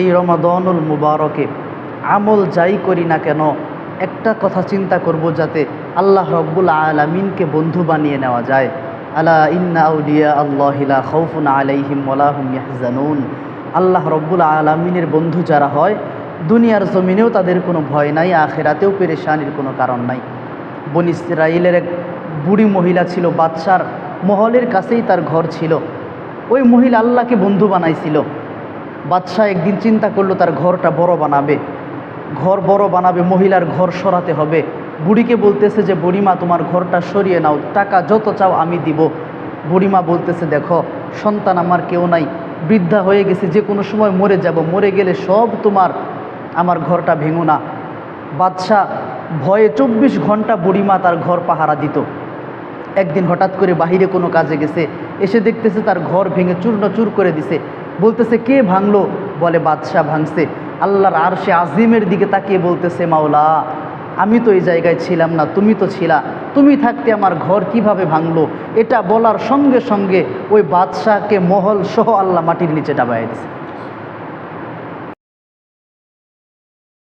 এই রমাদনুল মুবারকে আমল যাই করি না কেন, একটা কথা চিন্তা করব যাতে আল্লাহ রব্বুল আলমিনকে বন্ধু বানিয়ে নেওয়া যায়। আলা ইন্না আউলিয়া আল্লাহিলা খৌফুন আলাইহিম ওলাহুম ইয়াহজানুন। আল্লাহ রব্বুল আলমিনের বন্ধু যারা হয়, দুনিয়ার জমিনেও তাদের কোনো ভয় নাই, আখেরাতেও পেরেশানির কোনো কারণ নাই। বন ইসরাইলের এক বুড়ি মহিলা ছিল, বাদশার মহলের কাছেই তার ঘর ছিল। ওই মহিলা আল্লাহকে বন্ধু বানাইছিল। বাদশাহ একদিন চিন্তা করল, তার ঘরটা বড় বানাবে। ঘর বড় বানাবে, মহিলার ঘর সরাতে হবে। বুড়িকে বলতেছে যে, বুড়িমা, তোমার ঘরটা সরিয়ে নাও, টাকা যত চাও আমি দিব। বুড়িমা বলতেছে, দেখো, সন্তান আমার কেউ নাই, বৃদ্ধা হয়ে গেছে, যে কোনো সময় মরে যাব, মরে গেলে সব তোমার, আমার ঘরটা ভেঙো না। বাদশাহ ভয়ে চব্বিশ ঘণ্টা বুড়িমা তার ঘর পাহারা দিত। একদিন হঠাৎ করে বাহিরে কোনো কাজে গেছে, এসে দেখতেছে তার ঘর ভেঙে চূর্ণ চুর করে দিছে। বলতেছে, কে ভাঙলো? বলে, বাদশাহ ভাঙছে। আল্লাহর আর সে আজিমের দিকে তাকিয়ে বলতেছে, মাওলা, আমি তো এই জায়গায় ছিলাম না, তুমি তো ছিলা। তুমি থাকতে আমার ঘর কীভাবে ভাঙলো? এটা বলার সঙ্গে সঙ্গে ওই বাদশাহকে মহল সহ আল্লাহ মাটির নিচে ডাবাই দিছে।